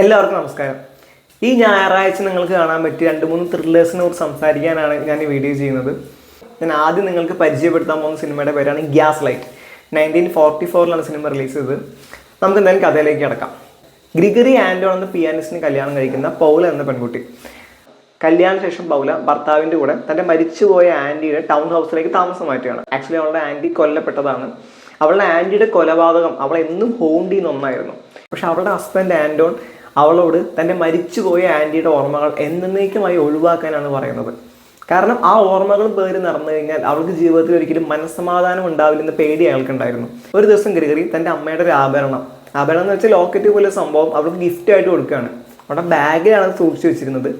എല്ലാവർക്കും നമസ്കാരം. ഈ ഞായറാഴ്ച നിങ്ങൾക്ക് കാണാൻ പറ്റിയ രണ്ട് മൂന്ന് ത്രില്ലേഴ്സിനെ കുറിച്ച് സംസാരിക്കാനാണ് ഞാൻ ഈ വീഡിയോ ചെയ്യുന്നത്. ഞാൻ ആദ്യം നിങ്ങൾക്ക് പരിചയപ്പെടുത്താൻ പോകുന്ന സിനിമയുടെ പേരാണ് ഗ്യാസ് ലൈറ്റ് നയന്റീൻ ഫോർട്ടി ഫോറിലാണ് സിനിമ റിലീസ് ചെയ്തത്. നമുക്ക് എന്തായാലും കഥയിലേക്ക് കിടക്കാം. ഗ്രിഗറി ആൻഡോൺ എന്ന പിയാനിസ്റ്റിന് കല്യാണം കഴിക്കുന്ന പൗല എന്ന പെൺകുട്ടി. കല്യാണ ശേഷം പൗല ഭർത്താവിന്റെ കൂടെ തന്റെ മരിച്ചുപോയ ആന്റിയുടെ ടൗൺ ഹൗസിലേക്ക് താമസം മാറ്റുകയാണ്. ആക്ച്വലി അവളുടെ ആന്റി കൊല്ലപ്പെട്ടതാണ്. അവളുടെ ആന്റിയുടെ കൊലപാതകം അവളെ എന്നും ഒന്നായിരുന്നു. പക്ഷെ അവളുടെ ഹസ്ബൻഡ് ആൻഡോൺ അവളോട് തന്റെ മരിച്ചുപോയ ആന്റിയുടെ ഓർമ്മകൾ എന്നേക്കുമായി ഒഴിവാക്കാനാണ് പറയുന്നത്. കാരണം ആ ഓർമ്മകൾ പേര് നടന്നു കഴിഞ്ഞാൽ അവൾക്ക് ജീവിതത്തിൽ ഒരിക്കലും മനസ്സമാധാനം ഉണ്ടാവില്ലെന്ന് പേടി അയാൾക്കുണ്ടായിരുന്നു. ഒരു ദിവസം ഗ്രിഗറി തന്റെ അമ്മയുടെ ഒരു ആഭരണം. ആഭരണം എന്ന് വെച്ചാൽ ലോക്കറ്റ് പോലെ സംഭവം അവൾക്ക് ഗിഫ്റ്റ് ആയിട്ട് കൊടുക്കുകയാണ്. അവിടെ ബാഗിലാണ് സൂക്ഷിച്ചു വെച്ചിരുന്നത്.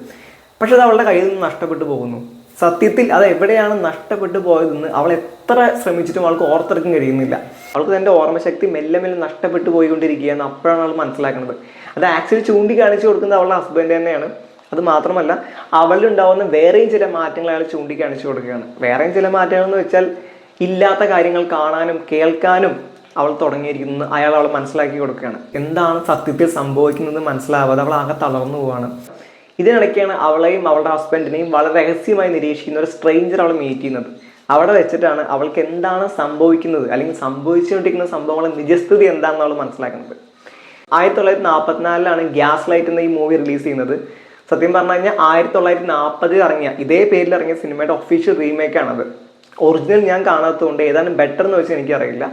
പക്ഷെ അത് അവളുടെ കയ്യിൽ നിന്ന് നഷ്ടപ്പെട്ടു പോകുന്നു. സത്യത്തിൽ അത് എവിടെയാണ് നഷ്ടപ്പെട്ടു പോയതെന്ന് അവൾ എത്ര ശ്രമിച്ചിട്ടും അവൾക്ക് ഓർത്തെടുക്കാൻ കഴിയുന്നില്ല. അവൾക്ക് തന്റെ ഓർമ്മശക്തി മെല്ലെ മെല്ലെ നഷ്ടപ്പെട്ടു പോയിക്കൊണ്ടിരിക്കുകയെന്ന് അപ്പോഴാണ് അവൾ മനസ്സിലാക്കുന്നത്. അത് ആക്ച്വലി ചൂണ്ടിക്കാണിച്ചു കൊടുക്കുന്നത് അവളുടെ ഹസ്ബൻഡ് തന്നെയാണ്. അത് മാത്രമല്ല അവളിലുണ്ടാവുന്ന വേറെയും ചില മാറ്റങ്ങൾ അയാൾ ചൂണ്ടിക്കാണിച്ചു കൊടുക്കുകയാണ്. വേറെയും ചില മാറ്റങ്ങൾ എന്ന് വെച്ചാൽ ഇല്ലാത്ത കാര്യങ്ങൾ കാണാനും കേൾക്കാനും അവൾ തുടങ്ങിയിരിക്കുന്നത് അയാൾ അവൾ മനസ്സിലാക്കി കൊടുക്കുകയാണ്. എന്താണ് സത്യത്തിൽ സംഭവിക്കുന്നത് മനസ്സിലാവാതെ അവൾ ആകെ തളർന്നു പോവാണ്. ഇതിനിടയ്ക്കാണ് അവളെയും അവളുടെ ഹസ്ബൻഡിനെയും വളരെ രഹസ്യമായി നിരീക്ഷിക്കുന്ന ഒരു സ്ട്രെയിഞ്ചർ അവൾ മീറ്റ് ചെയ്യുന്നത്. അവിടെ വെച്ചിട്ടാണ് അവൾക്ക് എന്താണ് സംഭവിക്കുന്നത്? അല്ലെങ്കിൽ സംഭവിച്ചുകൊണ്ടിരിക്കുന്ന സംഭവങ്ങളെ നിജസ്ഥിതി എന്താണെന്ന് അവൾ മനസ്സിലാക്കുന്നത്. ആയിരത്തി തൊള്ളായിരത്തി നാൽപ്പത്തിനാലിലാണ് ഗ്യാസ് ലൈറ്റ് എന്ന ഈ മൂവി റിലീസ് ചെയ്യുന്നത്. സത്യം പറഞ്ഞു കഴിഞ്ഞാൽ ആയിരത്തി തൊള്ളായിരത്തി നാൽപ്പതിൽ ഇറങ്ങിയ ഇതേ പേരിൽ ഇറങ്ങിയ സിനിമയുടെ ഒഫീഷ്യൽ റീമേക്ക് ആണത്. ഒറിജിനൽ ഞാൻ കാണാത്തതുകൊണ്ട് ഏതാണ് ബെറ്റർ എന്ന് വെച്ചാൽ എനിക്കറിയില്ല.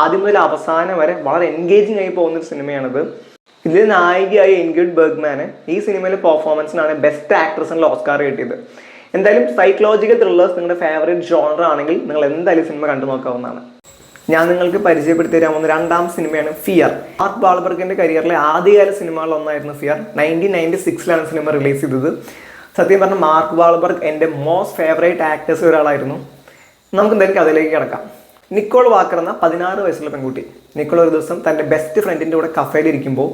ആദ്യം മുതൽ അവസാനം വരെ വളരെ എൻഗേജിങ് ആയി പോകുന്ന ഒരു സിനിമയാണത്. ഇതിൽ നായികയായ ഇൻഗ്രിഡ് ബർഗ്മാന് ഈ സിനിമയിലെ പെർഫോമൻസിനാണ് ബെസ്റ്റ് ആക്ട്രസ് എന്നുള്ള ഓസ്കാർ കിട്ടിയത്. എന്തായാലും സൈക്കോളജിക്കൽ ത്രില്ലേഴ്സ് നിങ്ങളുടെ ഫേവറേറ്റ് ജോണർ ആണെങ്കിൽ നിങ്ങൾ എന്തായാലും സിനിമ കണ്ടു നോക്കാവുന്നതാണ്. ഞാൻ നിങ്ങൾക്ക് പരിചയപ്പെടുത്തി തരാൻ പോകുന്ന രണ്ടാം സിനിമയാണ് ഫിയർ മാർക്ക് ബാൾബർഗിന്റെ കരിയറിലെ ആദ്യകാല സിനിമകളിൽ ഒന്നായിരുന്നു ഫിയർ നയന്റീൻ നയന്റി സിക്സിലാണ് സിനിമ റിലീസ് ചെയ്തത്. സത്യം പറഞ്ഞാൽ മാർക്ക് ബാൾബർഗ് എന്റെ മോസ്റ്റ് ഫേവറേറ്റ് ആക്ടേഴ്സ് ഒരാളായിരുന്നു. നമുക്ക് എന്തായാലും അതിലേക്ക് കിടക്കാം. നിക്കോൾ വാക്കർ എന്ന പതിനാറ് വയസ്സുള്ള പെൺകുട്ടി. നിക്കോൾ ഒരു ദിവസം തന്റെ ബെസ്റ്റ് ഫ്രണ്ടിന്റെ കൂടെ കഫേയിൽ ഇരിക്കുമ്പോൾ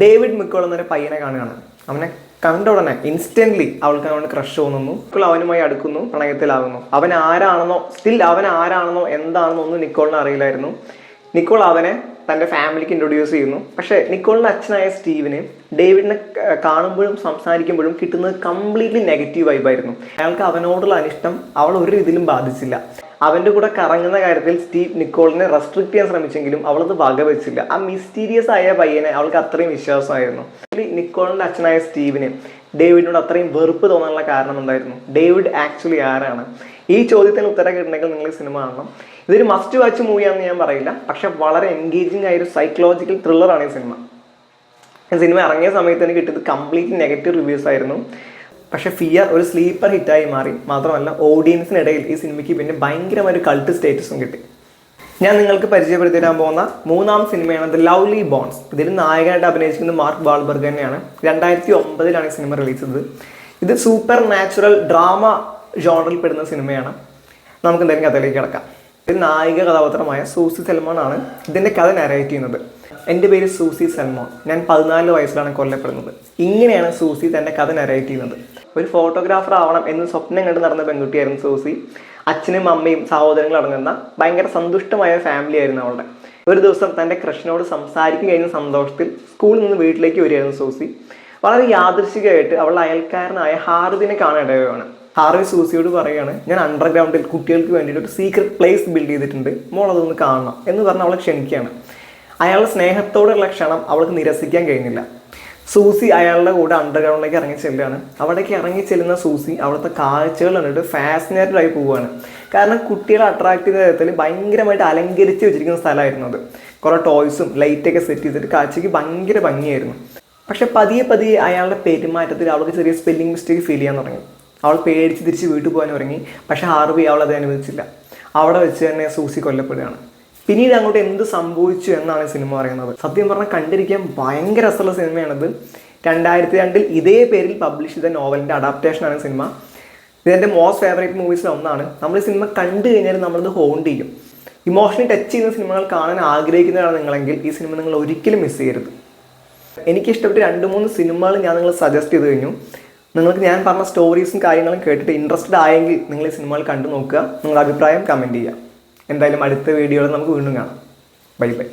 ഡേവിഡ് മിക്കോൾ എന്നൊരു പയ്യനെ കാണുകയാണ്. അവനെ കണ്ട ഉടനെ ഇൻസ്റ്റന്റ്ലി അവൾക്ക് അവന് ക്രഷ് തോന്നുന്നു. ഇപ്പോൾ അവനുമായി അടുക്കുന്നു പ്രണയത്തിലാകുന്നു അവൻ ആരാണെന്നോ സ്റ്റിൽ അവൻ ആരാണെന്നോ എന്താണെന്നോ ഒന്നും നിക്കോളിന് അറിയില്ലായിരുന്നു. നിക്കോൾ അവനെ തന്റെ ഫാമിലിക്ക് ഇൻട്രൊഡ്യൂസ് ചെയ്യുന്നു. പക്ഷേ നിക്കോളിന്റെ അച്ഛനായ സ്റ്റീവിന് ഡേവിഡിനെ കാണുമ്പോഴും സംസാരിക്കുമ്പോഴും കിട്ടുന്നത് കംപ്ലീറ്റ്ലി നെഗറ്റീവ് വൈബായിരുന്നു അയാൾക്ക് അവനോടുള്ള അനിഷ്ടം അവൾ ഒരു ഇതിലും ബാധിച്ചില്ല. അവന്റെ കൂടെ കറങ്ങുന്ന കാര്യത്തിൽ സ്റ്റീവ് നിക്കോളിനെ റെസ്ട്രിക്ട് ചെയ്യാൻ ശ്രമിച്ചെങ്കിലും അവളത് വകവെച്ചില്ല. ആ മിസ്റ്റീരിയസ് ആയ പയ്യനെ അവൾക്ക് അത്രയും വിശ്വാസമായിരുന്നു. നിക്കോളിന്റെ അച്ഛനായ സ്റ്റീവിന് ഡേവിഡിനോട് അത്രയും വെറുപ്പ് തോന്നാനുള്ള കാരണം എന്തായിരുന്നു? ഡേവിഡ് ആക്ച്വലി ആരാണ്? ഈ ചോദ്യത്തിന് ഉത്തരം കിട്ടണമെങ്കിൽ നിങ്ങൾ ഈ സിനിമ കാണണം. ഇതൊരു മസ്റ്റ് വാച്ച് മൂവിയാണെന്ന് ഞാൻ പറയില്ല. പക്ഷെ വളരെ എൻഗേജിങ് ആയ ഒരു സൈക്കോളജിക്കൽ ത്രില്ലറാണ് ഈ സിനിമ. സിനിമ ഇറങ്ങിയ സമയത്ത് എനിക്ക് കിട്ടിയത് കംപ്ലീറ്റ് നെഗറ്റീവ് റിവ്യൂസ് ആയിരുന്നു. പക്ഷെ ഫിയർ ഒരു സ്ലീപ്പർ ഹിറ്റായി മാറി. മാത്രമല്ല ഓഡിയൻസിനിടയിൽ ഈ സിനിമയ്ക്ക് പിന്നെ ഭയങ്കരമായ ഒരു കൾട്ട് സ്റ്റേറ്റസും കിട്ടി. ഞാൻ നിങ്ങൾക്ക് പരിചയപ്പെടുത്തി തരാൻ പോകുന്ന മൂന്നാം സിനിമയാണ് ദ ലവ്ലി ബോൺസ് ഇതിൽ നായകനായിട്ട് അഭിനയിച്ചിരിക്കുന്നത് മാർക്ക് ബാൾബർഗ് തന്നെയാണ്. രണ്ടായിരത്തി ഒമ്പതിലാണ് ഈ സിനിമ റിലീസ് ചെയ്തത്. ഇത് സൂപ്പർ നാച്ചുറൽ ഡ്രാമ ജോണറിൽ പെടുന്ന സിനിമയാണ് നമുക്ക് എന്തായാലും കഥയിലേക്ക് കിടക്കാം. ഇത് നായിക കഥാപാത്രമായ സൂസി സൽമോൺ ആണ് ഇതിന്റെ കഥ നരേറ്റ് ചെയ്യുന്നത്. എന്റെ പേര് സൂസി സൽമോൺ ഞാൻ പതിനാല് വയസ്സിലാണ് കൊല്ലപ്പെടുന്നത്. ഇങ്ങനെയാണ് സൂസി തന്റെ കഥ നരേറ്റ് ചെയ്യുന്നത്. ഒരു ഫോട്ടോഗ്രാഫർ ആവണം എന്ന് സ്വപ്നം കണ്ട് നടന്ന പെൺകുട്ടിയായിരുന്നു സൂസി. അച്ഛനും അമ്മയും സഹോദരങ്ങളും അടങ്ങുന്ന ഭയങ്കര സന്തുഷ്ടമായ ഫാമിലി ആയിരുന്നു അവളുടെ. ഒരു ദിവസം തന്റെ കൃഷ്ണനോട് സംസാരിക്കും കഴിഞ്ഞ സന്തോഷത്തിൽ. സ്കൂളിൽ നിന്ന് വീട്ടിലേക്ക് വരികയായിരുന്നു സൂസി. വളരെ യാദൃശികമായിട്ട് അവളുടെ അയൽക്കാരനായ ഹാർവിനെ കാണാനിടയാണ് ഹാർവി സൂസിയോട് പറയുകയാണ് ഞാൻ അണ്ടർഗ്രൗണ്ടിൽ കുട്ടികൾക്ക് വേണ്ടിയിട്ട് ഒരു സീക്രട്ട് പ്ലേസ് ബിൽഡ് ചെയ്തിട്ടുണ്ട്. മോൾ അതൊന്ന് കാണണം എന്ന് പറഞ്ഞ് അവളെ ക്ഷണിക്കുകയാണ്. അയാളുടെ സ്നേഹത്തോടുള്ള ക്ഷണം അവൾക്ക് നിരസിക്കാൻ കഴിഞ്ഞില്ല. സൂസി അയാളുടെ കൂടെ അണ്ടർഗ്രൗണ്ടിലേക്ക് ഇറങ്ങി ചെല്ലുകയാണ്. അവിടേക്ക് ഇറങ്ങി ചെല്ലുന്ന സൂസി അവിടുത്തെ കാഴ്ചകൾ കണ്ടിട്ട് ഫാസിനേറ്റഡ് ആയി പോവുകയാണ്. കാരണം കുട്ടികളെ അട്രാക്ട് ചെയ്ത തരത്തിൽ ഭയങ്കരമായിട്ട് അലങ്കരിച്ച് വെച്ചിരിക്കുന്ന സ്ഥലമായിരുന്നു അത്. കുറേ ടോയ്സും ലൈറ്റൊക്കെ സെറ്റ് ചെയ്തിട്ട് കാഴ്ചയ്ക്ക് ഭയങ്കര ഭംഗിയായിരുന്നു. പക്ഷെ പതിയെ പതിയെ അയാളുടെ പെരുമാറ്റത്തിൽ അവൾക്ക് ചെറിയ സ്പെല്ലിംഗ് മിസ്റ്റേക്ക് ഫീൽ ചെയ്യാൻ തുടങ്ങി. അവൾ പേടിച്ച് തിരിച്ച് വീട്ടിൽ പോകാൻ തുടങ്ങി പക്ഷെ ഹാർവി അവൾ അത് അനുവദിച്ചില്ല. അവിടെ വെച്ച് തന്നെ സൂസി കൊല്ലപ്പെടുകയാണ്. പിന്നീട് അങ്ങോട്ട് എന്ത് സംഭവിച്ചു എന്നാണ് സിനിമ പറയുന്നത്. സത്യം പറഞ്ഞാൽ കണ്ടിരിക്കാൻ ഭയങ്കര രസമുള്ള സിനിമയാണിത്. രണ്ടായിരത്തി രണ്ടിൽ ഇതേ പേരിൽ പബ്ലിഷ് ചെയ്ത നോവലിന്റെ അഡാപ്റ്റേഷനാണ് സിനിമ. ഇതെന്റെ മോസ്റ്റ് ഫേവറേറ്റ് മൂവീസിൽ ഒന്നാണ്. നമ്മൾ ഈ സിനിമ കണ്ടു കഴിഞ്ഞാൽ നമ്മളത് ഹോണ്ട് ചെയ്യും. ഇമോഷണലി ടച്ച് ചെയ്യുന്ന സിനിമകൾ കാണാൻ ആഗ്രഹിക്കുന്നതാണ് നിങ്ങളെങ്കിൽ ഈ സിനിമ നിങ്ങൾ ഒരിക്കലും മിസ് ചെയ്യരുത്. എനിക്ക് ഇഷ്ടപ്പെട്ട രണ്ട് മൂന്ന് സിനിമകൾ ഞാൻ നിങ്ങൾ സജസ്റ്റ് ചെയ്ത് കഴിഞ്ഞു. നിങ്ങൾക്ക് ഞാൻ പറഞ്ഞ സ്റ്റോറീസും കാര്യങ്ങളും കേട്ടിട്ട് ഇൻട്രസ്റ്റഡ് ആയെങ്കിൽ നിങ്ങൾ ഈ സിനിമകൾ കണ്ടു നോക്കുക. നിങ്ങളുടെ അഭിപ്രായം കമന്റ് ചെയ്യുക. എന്തായാലും അടുത്ത വീഡിയോയിൽ നമുക്ക് വീണ്ടും കാണാം. Bye bye.